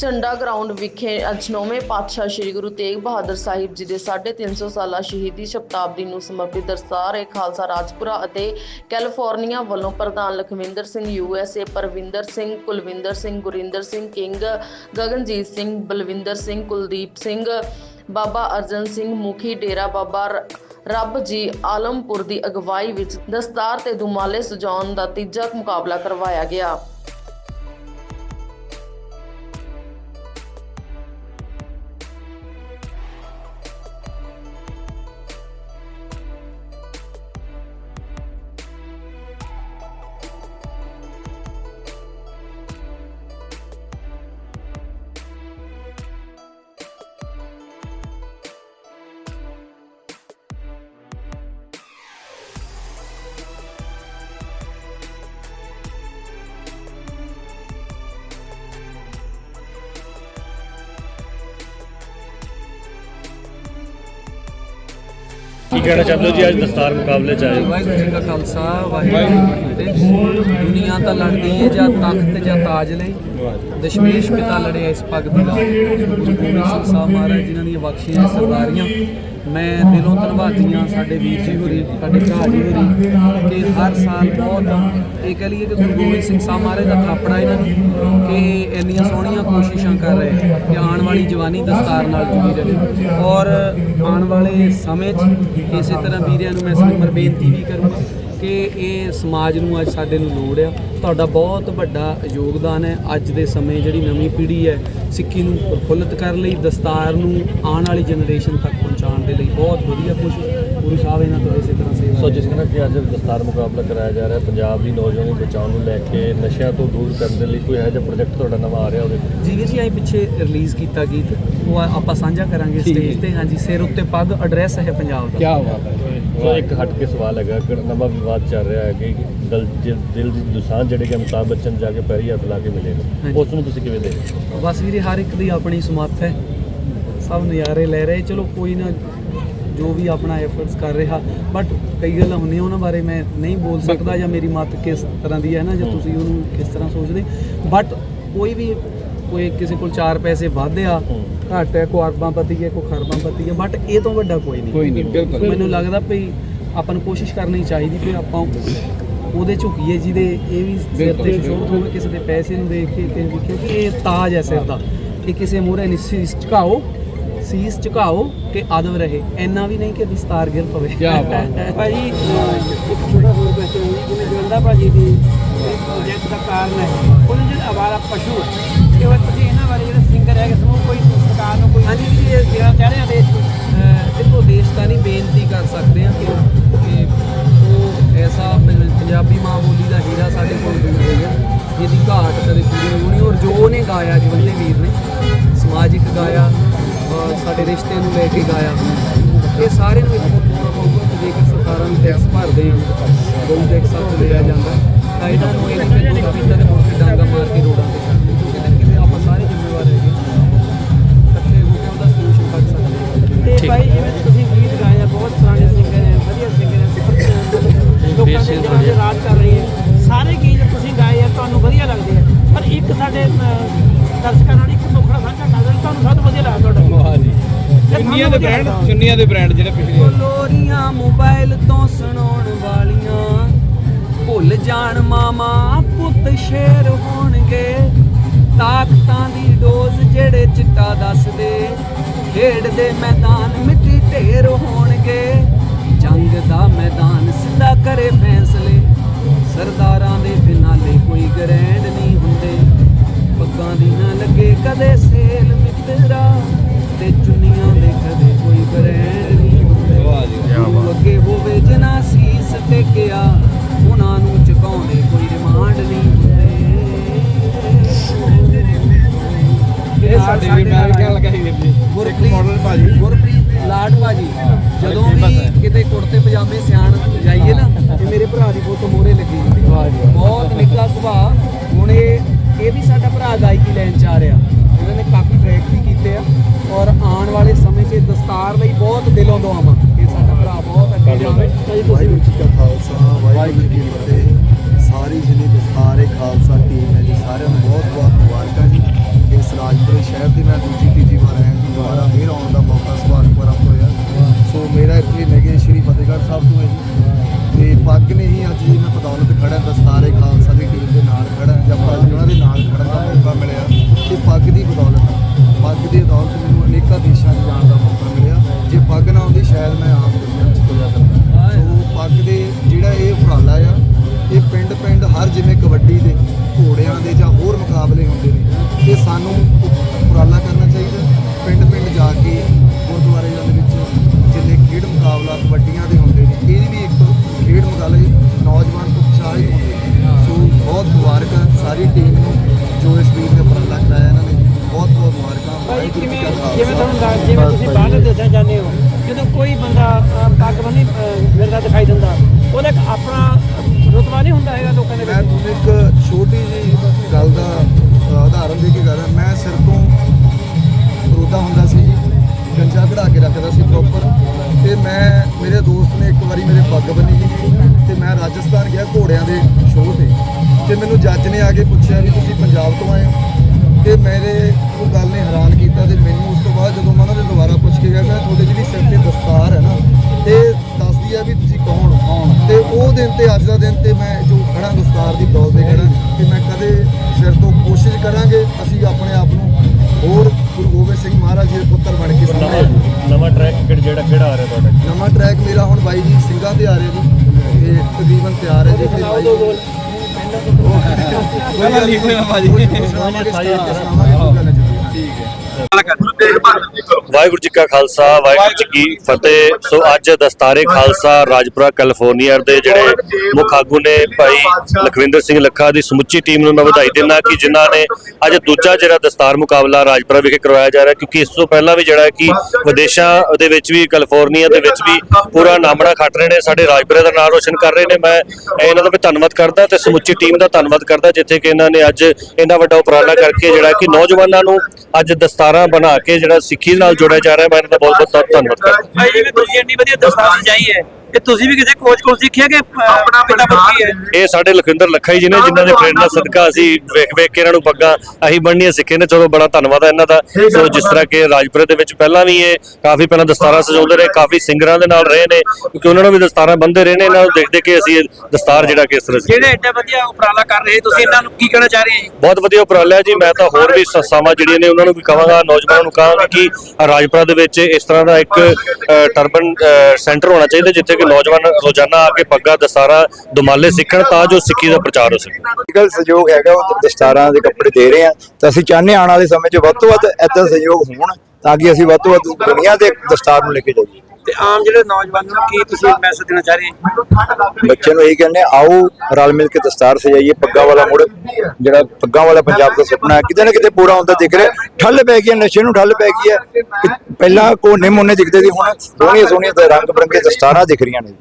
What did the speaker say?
ਝੰਡਾ ਗਰਾਊਂਡ ਵਿਖੇ ਅੱਜ ਨੌਵੇਂ ਪਾਤਸ਼ਾਹ ਸ੍ਰੀ ਗੁਰੂ ਤੇਗ ਬਹਾਦਰ ਸਾਹਿਬ ਜੀ ਦੇ 350 ਸਾਲਾ ਸ਼ਹੀਦੀ ਸ਼ਤਾਬਦੀ ਨੂੰ ਸਮਰਪਿਤ ਦਸਤਾਰ ਏ ਖਾਲਸਾ ਰਾਜਪੁਰਾ ਅਤੇ ਕੈਲੀਫੋਰਨੀਆ ਵੱਲੋਂ ਪ੍ਰਧਾਨ ਲਖਵਿੰਦਰ ਸਿੰਘ ਯੂਐਸਏ ਪਰਵਿੰਦਰ ਸਿੰਘ, ਕੁਲਵਿੰਦਰ ਸਿੰਘ, ਗੁਰਿੰਦਰ ਸਿੰਘ, ਕਿੰਗ ਗਗਨਜੀਤ ਸਿੰਘ, ਬਲਵਿੰਦਰ ਸਿੰਘ, ਕੁਲਦੀਪ ਸਿੰਘ, ਬਾਬਾ ਅਰਜਨ ਸਿੰਘ, ਮੁਖੀ ਡੇਰਾ ਬਾਬਾ ਰ- ਰੱਬ ਜੀ ਆਲਮਪੁਰ ਦੀ ਅਗਵਾਈ ਵਿੱਚ ਦਸਤਾਰ ਤੇ ਦੁਮਾਲੇ ਸਜਾਉਣ ਦਾ ਤੀਜਾ ਮੁਕਾਬਲਾ ਕਰਵਾਇਆ ਗਿਆ। ਕੀ ਕਹਿਣਾ ਚਾਹੁੰਦੇ ਹੋ ਜੀ? ਅੱਜ ਦਸਤਾਰ ਮੁਕਾਬਲੇ ਚ ਆਏ ਵਾਹਿਗੁਰੂ ਜੀ ਕਾ ਖਾਲਸਾ, ਵਾਹਿਗੁਰੂ ਜੀ ਕੀ ਫਤਿਹ। ਦੁਨੀਆ ਤਾਂ ਲੜਦੀ ਹੈ ਜਾਂ ਤਖਤ ਜਾਂ ਤਾਜ ਲਈ। ਦਸ਼ਮੇਸ਼ ਪਿਤਾ ਲੜਿਆ ਇਸ ਪੱਗ ਦੇ ਨਾਲ ਗੁਰੂ ਗੋਬਿੰਦ ਸਿੰਘ ਸਾਹਿਬ ਮਹਾਰਾਜ ਜਿਨ੍ਹਾਂ ਦੀਆਂ ਬਖਸ਼ੀਆਂ, ਸਰਦਾਰੀਆਂ। ਮੈਂ ਦਿਲੋਂ ਧੰਨਵਾਦੀਆਂ ਸਾਡੇ ਵੀਰ ਜੀ ਹੋਰੀ, ਸਾਡੇ ਭਰਾ ਜੀ ਹੋਰੀ, ਕਿ ਹਰ ਸਾਲ ਬਹੁਤ ਇਹ ਕਹ ਲਈਏ ਕਿ ਗੁਰੂ ਗੋਬਿੰਦ ਸਿੰਘ ਸਾਹਿਬ ਮਹਾਰਾਜ ਦਾ ਥਾਪੜਾ ਇਹਨਾਂ ਨੂੰ, ਕਿ ਇੰਨੀਆਂ ਸੋਹਣੀਆਂ ਕੋਸ਼ਿਸ਼ਾਂ ਕਰ ਰਹੇ ਕਿ ਆਉਣ ਵਾਲੀ ਜਵਾਨੀ ਦਸਤਾਰ ਨਾਲ ਜੁੜੀ ਰਹੇ। ਔਰ ਆਉਣ ਵਾਲੇ ਸਮੇਂ 'ਚ ਇਸੇ ਤਰ੍ਹਾਂ ਵੀਰਿਆਂ ਨੂੰ ਮੈਂ ਸਿਮਰ ਬੇਨਤੀ ਵੀ ਕਰੂੰਗਾ ਕਿ ਇਹ ਸਮਾਜ ਨੂੰ ਅੱਜ ਸਾਡੇ ਨੂੰ ਲੋੜ ਆ। ਤੁਹਾਡਾ ਬਹੁਤ ਵੱਡਾ ਯੋਗਦਾਨ ਹੈ। ਅੱਜ ਦੇ ਸਮੇਂ ਜਿਹੜੀ ਨਵੀਂ ਪੀੜ੍ਹੀ ਹੈ, ਸਿੱਖੀ ਨੂੰ ਪ੍ਰਫੁੱਲਤ ਕਰਨ ਲਈ, ਦਸਤਾਰ ਨੂੰ ਆਉਣ ਵਾਲੀ ਜਨਰੇਸ਼ਨ ਤੱਕ ਪਹੁੰਚਾਉਣ ਦੇ ਲਈ ਬਹੁਤ ਵਧੀਆ ਕੋਸ਼ਿਸ਼ ਗੁਰੂ ਸਾਹਿਬ ਇਹਨਾਂ ਤੋਂ ਇਸੇ ਤਰ੍ਹਾਂ ਸੇਵਾ ਸੋ ਜਿਸ ਤਰ੍ਹਾਂ ਕਿ ਅੱਜ ਦਸਤਾਰ ਮੁਕਾਬਲਾ ਕਰਾਇਆ ਜਾ ਰਿਹਾ ਪੰਜਾਬ ਦੀ ਨੌਜਵਾਨੀ ਬਚਾਉਣ ਨੂੰ ਲੈ ਕੇ ਨਸ਼ਿਆਂ ਤੋਂ ਦੂਰ ਕਰਨ ਦੇ ਲਈ ਕੋਈ ਇਹੋ ਜਿਹਾ ਪ੍ਰੋਜੈਕਟ ਤੁਹਾਡਾ ਨਵਾਂ ਆ ਰਿਹਾ ਹੋਵੇ? ਜੀ ਵੀਰ ਜੀ ਅਸੀਂ ਪਿੱਛੇ ਰਿਲੀਜ਼ ਕੀਤਾ ਗੀਤ ਉਹ ਆਪਾਂ ਸਾਂਝਾ ਕਰਾਂਗੇ ਸਟੇਜ ਤੇ। ਹਾਂਜੀ ਸਿਰ ਉੱਤੇ ਪੱਗ ਐਡਰੈਸ ਹੈ ਪੰਜਾਬ ਦਾ। ਬਾਤ ਹੈ। ਸੋ ਇੱਕ ਹਟ ਕੇ ਸਵਾਲ ਹੈਗਾ ਕਿ ਨਵਾਂ ਵਿਵਾਦ ਚੱਲ ਰਿਹਾ ਹੈ ਕਿ ਦਿਲ ਦਿਲ- ਦੀ ਦੁਸਾਨ ਜਿਹੜੇ ਕਿ ਅਮਿਤਾਭ ਬੱਚਨ ਜਾ ਕੇ ਪੈਰੀ ਹੱਥ ਲਾ ਕੇ ਮਿਲੇ। ਉਸ ਨੂੰ ਤੁਸੀਂ ਕਿਵੇਂ ਦੇਖਦੇ ਹੋ? ਬਸ ਵੀਰੇ ਹਰ ਇੱਕ ਦੀ ਆਪਣੀ ਸਮੱਥ ਹੈ। ਸਭ ਨਜ਼ਾਰੇ ਲੈ ਰਹੇ। ਚਲੋ ਕੋਈ ਨਾ ਜੋ ਵੀ ਆਪਣਾ ਐਫਰਟਸ ਕਰ ਰਿਹਾ। ਬਟ ਕਈ ਗੱਲਾਂ ਹੁੰਦੀਆਂ ਉਹਨਾਂ ਬਾਰੇ ਮੈਂ ਨਹੀਂ ਬੋਲ ਸਕਦਾ ਜਾਂ ਮੇਰੀ ਮਤ ਕਿਸ ਤਰ੍ਹਾਂ ਦੀ ਹੈ ਨਾ ਜਾਂ। ਤੁਸੀਂ ਉਹਨੂੰ ਕਿਸ ਤਰ੍ਹਾਂ ਸੋਚਦੇ। ਬਟ ਕੋਈ ਵੀ ਕੋਈ ਕਿਸੇ ਕੋਲ 4 ਪੈਸੇ ਵੱਧ ਆ। ਘੱਟ ਹੈ ਕੋ ਅਰਬਾਂ ਪਤੀ ਹੈ ਕੋ ਖਰਬਾਂ ਪਤੀ ਹੈ ਬਟ ਇਹ ਤੋਂ ਵੱਡਾ ਕੋਈ ਨਹੀਂ। ਕੋਈ ਨਹੀਂ, ਬਿਲਕੁਲ। ਮੈਨੂੰ ਲੱਗਦਾ ਭਈ ਆਪਾਂ ਨੂੰ ਕੋਸ਼ਿਸ਼ ਕਰਨੀ ਚਾਹੀਦੀ ਵੀ ਆਪਾਂ ਉਹਦੇ ਝੁਕੀਏ ਜਿਹਦੇ ਇਹ ਵੀ ਸਿਰ ਤੇ ਸ਼ੋਭਤ ਹੋਵੇ ਕਿਸੇ ਦੇ ਪੈਸੇ ਨੂੰ ਦੇਖ ਕੇ ਕਿਉਂਕਿ ਇਹ ਤਾਜ ਹੈ ਸਿਰ ਦਾ। ਇਹ ਕਿਸੇ ਮੂਹਰੇ ਨਹੀਂ ਝੁਕਾਓ ਸੀਸ ਝੁਕਾਓ ਕਿ ਆਦਮ ਰਹੇ। ਇੰਨਾ ਵੀ ਨਹੀਂ ਕਿ ਦਸਤਾਰ ਗਿਰ ਪਵੇ। ਕੀ ਬਾਤ ਭਾਜੀ ਇੱਕ ਛੋਟਾ ਹੋਰ ਕੁਐਸਚਨ ਹੈ ਜਿਵੇਂ ਜਵੰਦਾ ਭਾਜੀ ਦੀ ਪ੍ਰੋਜੈਕਟ ਦਾ ਕਾਰਨ ਹੈ। ਉਹਨਾਂ ਜਿਹੜੇ ਆਵਾਰਾ ਪਸ਼ੂ ਹੈ ਉਹ ਤੁਸੀਂ ਇਹਨਾਂ ਬਾਰੇ ਜਿਹੜੇ ਸਿੰਗਰ ਹੈਗੇ ਸਮੂਹ ਕੋਈ ਸਰਕਾਰ ਨੂੰ ਕੋਈ ਹਾਂਜੀ ਜੀ ਇਹ ਦੇਣਾ ਚਾਹ ਰਹੇ ਹਾਂ ਦੇਸ਼ ਦੇਖੋ ਦੇਸ਼ ਤਾਂ ਨਹੀਂ ਬੇਨਤੀ ਕਰ ਸਕਦੇ ਹਾਂ ਕਿ ਕਿ ਉਹ ਐਸਾ ਸਾਡੇ ਰਿਸ਼ਤੇ ਨੂੰ ਲੈ ਕੇ ਗਾਇਆ। ਇਹ ਸਾਰੇ ਨੂੰ ਇੱਕ ਪਾਉਣਾ ਪਊਗਾ ਕਿ ਜੇਕਰ ਸਰਕਾਰਾਂ ਨੂੰ ਟੈਕਸ ਭਰਦੇ ਆ ਗਊ ਟੈਕਸ ਸਭ ਲਿਆ ਜਾਂਦਾ। ਤਾਂ ਇਹਨਾਂ ਨੂੰ ਇਹ ਨਹੀਂ ਕਿ ਪੂਰਾ ਕੀਤਾ ਤੇ ਮੁੜ ਕੇ ਡਾਂਗਾ ਮਾਰ ਕੇ ਰੋਡਾਂ ਤੇ ਛੱਡ। ਕਿਤੇ ਨਾ ਕਿਤੇ ਆਪਾਂ ਸਾਰੇ ਜ਼ਿੰਮੇਵਾਰ ਹੈਗੇ ਇਕੱਠੇ ਹੋ ਕੇ ਉਹਦਾ ਸੋਲੂਸ਼ਨ ਕੱਢ ਸਕਦੇ ਹਾਂ। ਤੇ ਭਾਈ ਜਿਵੇਂ ਤੁਸੀਂ ਗੀਤ ਗਾਏ ਆ ਬਹੁਤ ਪੁਰਾਣੇ ਸਿੰਗਰ ਹੈ ਵਧੀਆ ਸਿੰਗਰ ਹੈ ਲੋਕਾਂ ਦੇ ਰਾਜ ਕਰ ਰਹੇ ਹੈ। ਬ੍ਰਾਂਡ ਚੁੰਨੀਆਂ ਦੇ ਬ੍ਰਾਂਡ ਜਿਹੜੇ ਪਿਛਲੇ ਲੋਰੀਆਂ ਮੋਬਾਈਲ ਤੋਂ ਸੁਣਾਉਣ ਵਾਲੀਆਂ। ਭੁੱਲ ਜਾਣ ਮਾਮਾ ਪੁੱਤ ਸ਼ੇਰ ਹੋਣਗੇ। ਤਾਕਤਾਂ ਦੀ ਡੋਜ਼ ਜਿਹੜੇ ਚਿੱਟਾ ਦੱਸਦੇ। ਖੇਡ ਦੇ ਮੈਦਾਨ ਮਿੱਟੀ ਢੇਰ ਹੋਣਗੇ। ਜੰਗ ਦਾ ਮੈਦਾਨ ਸਿੱਧਾ ਕਰੇ ਫੈਸਲੇ। ਸਰਦਾਰਾਂ ਦੇ ਫਿਨਾਲੇ ਕੋਈ ਸਾਡੇ ਵੀ ਮੈਂ ਕਹਿਣ ਲੱਗਾ ਸੀ ਵੀਰ ਜੀ। ਗੁਰਪ੍ਰੀਤ ਮਾਡਲ ਭਾਜੀ। ਗੁਰਪ੍ਰੀਤ ਲਾਡ ਭਾਜੀ। ਜਦੋਂ ਵੀ। ਕਿਤੇ ਕੁੜਤੇ ਪਜਾਮੇ ਸਿਆਣ ਜਾਈਏ ਨਾ ਤੇ ਮੇਰੇ ਭਰਾ ਦੀ ਫੋਟੋ ਮੋਰੇ ਲੱਗੀ ਹੁੰਦੀ। ਬਹੁਤ ਨਿੱਘਾ ਸੁਭਾਅ। ਹੁਣ ਇਹ ਇਹ ਵੀ ਸਾਡਾ ਭਰਾ ਗਾਇਕੀ ਲੈਣ ਚ ਆ ਰਿਹਾ। ਇਹਨਾਂ ਨੇ ਕਾਫੀ ਟਰੈਕ ਵੀ ਕੀਤੇ ਆ। ਔਰ ਆਉਣ ਵਾਲੇ ਸਮੇਂ 'ਚ ਦਸਤਾਰ ਲਈ ਬਹੁਤ ਦਿਲੋਂ ਦੁਆਵਾਂ। ਕਿ ਸਾਡਾ ਭਰਾ ਬਹੁਤ ਅੱਗੇ ਜਾਵੇ। ਵਾਹਿਗੁਰੂ ਜੀ ਕਾ ਖਾਲਸਾ ਵਾਹਿਗੁਰੂ ਜੀ ਕੀ ਫਤਿਹ। ਸਾਰੀ ਜਿਹੜੀ ਦਸਤਾਰ ਹੈ ਖਾਲਸਾ ਟੀਮ ਹੈ ਜੀ ਸਾਰਿਆਂ ਨੂੰ ਬਹੁਤ ਬਹੁਤ ਭਾਈ ਜੀ ਕਿਵੇਂ ਜਿਵੇਂ ਤੁਹਾਨੂੰ ਦੱਸ ਜਿਵੇਂ ਤੁਸੀਂ ਬਾਹਰਲੇ ਦੇਸ਼ਾਂ ਜਾਂਦੇ ਹੋ ਜਦੋਂ ਕੋਈ ਬੰਦਾ ਪੱਗ ਬੰਨੀ ਮਿਰਦਾ ਦਿਖਾਈ ਦਿੰਦਾ ਉਹਦਾ ਇੱਕ ਆਪਣਾ ਰੁਤਬਾ ਨਹੀਂ ਹੁੰਦਾ ਹੈਗਾ ਲੋਕਾਂ ਦੇ ਮੈਂ ਵਿੱਚ? ਤੁਹਾਨੂੰ ਇੱਕ ਛੋਟੀ ਜਿਹੀ ਗੱਲ ਦਾ ਉਦਾਹਰਨ ਦੇ ਕੇ ਗੱਲ ਮੈਂ ਸਿਰ ਤੋਂ ਰੋਦਾ ਹੁੰਦਾ ਸੀ ਜੀ ਗੰਜਾ ਕਢਾ ਕੇ ਰੱਖਦਾ ਸੀ ਪ੍ਰੋਪਰ ਤੇ ਮੈਂ ਮੇਰੇ ਦੋਸਤ ਨੇ ਇੱਕ ਵਾਰੀ ਮੇਰੇ ਪੱਗ ਬੰਨੀ ਜੀ ਤੇ ਮੈਂ ਰਾਜਸਥਾਨ ਗਿਆ ਘੋੜਿਆਂ ਦੇ ਸ਼ੋਅ ਤੇ। ਤੇ ਮੈਨੂੰ ਜੱਜ ਨੇ ਆ ਕੇ ਪੁੱਛਿਆ ਵੀ ਤੁਸੀਂ ਪੰਜਾਬ ਤੋਂ ਆਏ ਹੋ? ਤੇ ਮੇਰੇ ਉਹ ਗੱਲ ਨੇ ਹੈਰਾਨ ਕੀਤਾ ਤੇ ਮੈਨੂੰ ਉਸ ਤੋਂ ਬਾਅਦ ਜਦੋਂ ਮੈਂ ਉਹਨਾਂ ਨੇ ਦੁਬਾਰਾ ਪੁੱਛ ਕੇ ਗਿਆ ਮੈਂ ਤੁਹਾਡੇ ਜਿਹੜੀ ਸਿਰ ਤੇ ਦਸਤਾਰ ਹੈ ਨਾ ਇਹ ਦੱਸਦੀ ਆ ਵੀ ਤੁਸੀਂ ਕੌਣ ਹੋ? ਤੇ ਉਹ ਦਿਨ ਤੇ ਅੱਜ ਦਾ ਦਿਨ ਤੇ ਮੈਂ ਜੋ ਖੜਾ ਦਸਤਾਰ ਦੀ ਬਦੌਲਤ ਤੇ ਖੜਾ ਕਿ ਮੈਂ ਕਦੇ ਸਿਰ ਤੋਂ ਕੋਸ਼ਿਸ਼ ਕਰਾਂਗੇ ਅਸੀਂ ਆਪਣੇ ਆਪ ਨੂੰ ਹੋਰ ਗੁਰੂ ਗੋਬਿੰਦ ਸਿੰਘ ਮਹਾਰਾਜ ਦੇ ਪੁੱਤਰ ਬਣ ਕੇ ਸਾਹਮਣੇ ਨਵਾਂ ਟਰੈਕ ਜਿਹੜਾ ਕਿਹੜਾ ਆ ਰਿਹਾ ਤੁਹਾਡਾ। ਨਵਾਂ ਟਰੈਕ ਮੇਰਾ ਹੁਣ ਬਾਈ ਜੀ ਸਿੰਘਾਂ ਤੇ ਆ ਰਿਹਾ ਜੀ ਇਹ ਤਕਰੀਬਨ ਤਿਆਰ ਹੈ ਜੀ ਤੇ ਬਾਈ ਦੋ ਬੋਲ ਪਹਿਲਾਂ ਲਿਖ ਲਿਆ ਬਾਜੀ ਸੁਣਾਵਾਂਗੇ ਸਟਾਰ ਤੇ ਸੁਣਾਵਾਂਗੇ ਕੋਈ ਗੱਲ ਨਹੀਂ ਵਾਹਿਗੁਰੂ ਜੀ ਕਾ ਖਾਲਸਾ, ਵਾਹਿਗੁਰੂ ਜੀ ਕੀ ਫਤਿਹ। ਸੋ ਅੱਜ ਦਸਤਾਰੇ ਖਾਲਸਾ ਰਾਜਪੁਰਾ, ਕੈਲੀਫੋਰਨੀਆ ਦੇ ਜਿਹੜੇ ਮੁੱਖ ਆਗੂ ਨੇ ਭਾਈ ਲਖਵਿੰਦਰ ਸਿੰਘ ਲੱਖਾ ਦੀ ਸਮੁੱਚੀ ਟੀਮ ਨੂੰ ਮੈਂ ਵਧਾਈ ਦਿੰਦਾ ਕਿ ਜਿਨ੍ਹਾਂ ਨੇ ਅੱਜ ਦੂਜਾ ਜਿਹੜਾ ਦਸਤਾਰ ਮੁਕਾਬਲਾ ਰਾਜਪੁਰਾ ਵਿਖੇ ਕਰਵਾਇਆ ਜਾ ਰਿਹਾ, ਕਿਉਂਕਿ ਇਸ ਤੋਂ ਪਹਿਲਾਂ ਵੀ ਜਿਹੜਾ ਕਿ ਵਿਦੇਸ਼ਾਂ ਦੇ ਵਿੱਚ ਵੀ, ਕੈਲੀਫੋਰਨੀਆ ਦੇ ਵਿੱਚ ਵੀ ਪੂਰਾ ਨਾਮਣਾ ਖੱਟ ਰਹੇ ਨੇ, ਸਾਡੇ ਰਾਜਪੁਰੇ ਦਾ ਨਾਮ ਰੋਸ਼ਨ ਕਰ ਰਹੇ ਨੇ। ਮੈਂ ਇਹਨਾਂ ਦਾ ਵੀ ਧੰਨਵਾਦ ਕਰਦਾ ਤੇ ਸਮੁੱਚੀ ਟੀਮ ਦਾ ਧੰਨਵਾਦ ਕਰਦਾ, ਜਿੱਥੇ ਕਿ ਇਹਨਾਂ ਨੇ ਅੱਜ ਇੰਨਾ ਵੱਡਾ ਉਪਰਾਲਾ ਕਰਕੇ ਜਿਹੜਾ ਕਿ ਨੌਜਵਾਨਾਂ ਨੂੰ ਅੱਜ ਦਸਤਾਰਾਂ ਬਣਾ ਕੇ ਜਿਹੜਾ ਸਿੱਖੀ ਨਾਲ ਜੋੜਿਆ ਜਾ ਰਿਹਾ ਮੈਂ ਇਹਨਾਂ ਦਾ ਬਹੁਤ ਬਹੁਤ ਧੰਨਵਾਦ ਕਰਦਾ ਭਾਈ ਜਿਵੇਂ ਤੁਸੀਂ ਇੰਨੀ ਵਧੀਆ ਦਸਤਾਰ ਸਜਾਈ ਹੈ। ਇਹ ਤੁਸੀਂ ਵੀ ਕਿਸੇ ਕੋਚ ਕੋਲ ਸਿੱਖਿਆ ਕਿ ਆਪਣਾ ਪਿਤਾ ਬੱਕੀ ਹੈ? ਇਹ ਸਾਡੇ ਲਖਵਿੰਦਰ ਲੱਖਾ ਜੀ ਨੇ ਜਿਨ੍ਹਾਂ ਦੇ ਪ੍ਰੇਰਣਾ ਸਦਕਾ ਅਸੀਂ ਵੇਖ ਵੇਖ ਕੇ ਇਹਨਾਂ ਨੂੰ ਪੱਗਾਂ ਅਸੀਂ ਬੰਨੀਆਂ ਸਿੱਖੇ ਨੇ। ਚਲੋ ਬੜਾ ਧੰਨਵਾਦ ਹੈ ਇਹਨਾਂ ਦਾ। ਸੋ ਜਿਸ ਤਰ੍ਹਾਂ ਕਿ ਰਾਜਪੁਰੇ ਦੇ ਵਿੱਚ ਪਹਿਲਾਂ ਵੀ ਇਹ ਕਾਫੀ ਪਹਿਲਾਂ ਦਸਤਾਰਾਂ ਸਜਾਉਂਦੇ ਰਹੇ ਕਾਫੀ ਸਿੰਗਰਾਂ ਦੇ ਨਾਲ ਰਹੇ ਨੇ ਕਿਉਂਕਿ ਉਹਨਾਂ ਨੂੰ ਵੀ ਦਸਤਾਰਾਂ ਬੰਨਦੇ ਰਹੇ ਨੇ ਇਹਨਾਂ ਨੂੰ ਦੇਖ ਦੇਖ ਕੇ ਅਸੀਂ ਇਹ ਦਸਤਾਰ ਜਿਹੜਾ ਕਿ ਇਸ ਤਰ੍ਹਾਂ ਜਿਹੜੇ ਐਡਾ ਵਧੀਆ ਉਪਰਾਲਾ ਕਰ ਰਹੇ ਤੁਸੀਂ ਇਹਨਾਂ ਨੂੰ ਕੀ ਕਹਿਣਾ ਚਾਹ ਰਹੇ ਹੋ ਬਹੁਤ ਵਧੀਆ ਉਪਰਾਲਾ ਹੈ ਜੀ। ਮੈਂ ਤਾਂ ਹੋਰ ਵੀ ਸੰਸਥਾਵਾਂ ਜਿਹੜੀਆਂ ਨੇ ਉਹਨਾਂ ਨੂੰ ਵੀ ਕਹਾਂਗਾ। ਨੌਜਵਾਨਾਂ ਨੂੰ ਕਹਾਂਗਾ ਕਿ ਰਾਜਪੁਰਾ ਦੇ ਵਿੱਚ ਇਸ ਤਰ੍ਹਾਂ ਦਾ ਇੱਕ ਟਰਬਨ ਸੈਂਟਰ ਹੋਣਾ ਚਾਹੀਦਾ ਜਿੱਥੇ ਕਿ ਨੌਜਵਾਨ ਰੋਜ਼ਾਨਾ ਆ ਕੇ ਪੱਗਾ ਦਸਤਾਰਾਂ ਦੁਮਾਲੇ ਸਿੱਖਣ, ਤਾਂ ਜੋ ਸਿੱਖੀ ਦਾ ਪ੍ਰਚਾਰ ਹੋ ਸਕੇ। ਪੋਲੀਟੀਕਲ ਸਹਿਯੋਗ ਹੈਗਾ, ਉਹ ਦਸਤਾਰਾਂ ਦੇ ਕੱਪੜੇ ਦੇ ਰਹੇ ਆ। ਤਾਂ ਅਸੀਂ ਚਾਹੁੰਦੇ ਹਾਂ ਆਉਣ ਵਾਲੇ ਸਮੇਂ 'ਚ ਵੱਧ ਤੋਂ ਵੱਧ ਏਦਾਂ ਸਹਿਯੋਗ ਹੋਣ, ਤਾਂ ਕਿ ਅਸੀਂ ਵੱਧ ਤੋਂ ਵੱਧ ਦੁਨੀਆ ਦੇ ਦਸਤਾਰ ਨੂੰ ਲੈ ਕੇ ਜਾਈਏ। ਤੇ ਆਮ ਜਿਹੜੇ ਨੌਜਵਾਨਾਂ ਨੂੰ ਕੀ ਤੁਸੀਂ ਮੈਸੇਜ ਦੇਣਾ ਚਾਹ ਰਹੇ ਬੱਚਿਆਂ ਨੂੰ ਇਹੀ ਕਹਿੰਦੇ ਹਾਂ, ਆਓ ਰਲ ਮਿਲ ਕੇ ਦਸਤਾਰ ਸਜਾਈਏ ਪੱਗਾਂ ਵਾਲਾ ਮੁੜ ਜਿਹੜਾ ਪੱਗਾਂ ਵਾਲਾ ਪੰਜਾਬ ਦਾ ਸੁਪਨਾ ਹੈ ਕਿਤੇ ਨਾ ਕਿਤੇ ਪੂਰਾ ਹੁੰਦਾ ਦਿਖ ਰਿਹਾ। ਠੱਲ ਪੈ ਗਈ ਨਸ਼ੇ ਨੂੰ ਠੱਲ ਪੈ ਗਈ ਹੈ। ਕਿ ਪਹਿਲਾਂ ਕੋਨੇ ਮੋਨੇ ਦਿਖਦੇ ਸੀ ਹੁਣ ਸੋਹਣੀਆਂ ਸੋਹਣੀਆਂ ਰੰਗ ਬਰੰਗੇ ਦਸਤਾਰਾਂ ਦਿਖ ਰਹੀਆਂ ਨੇ।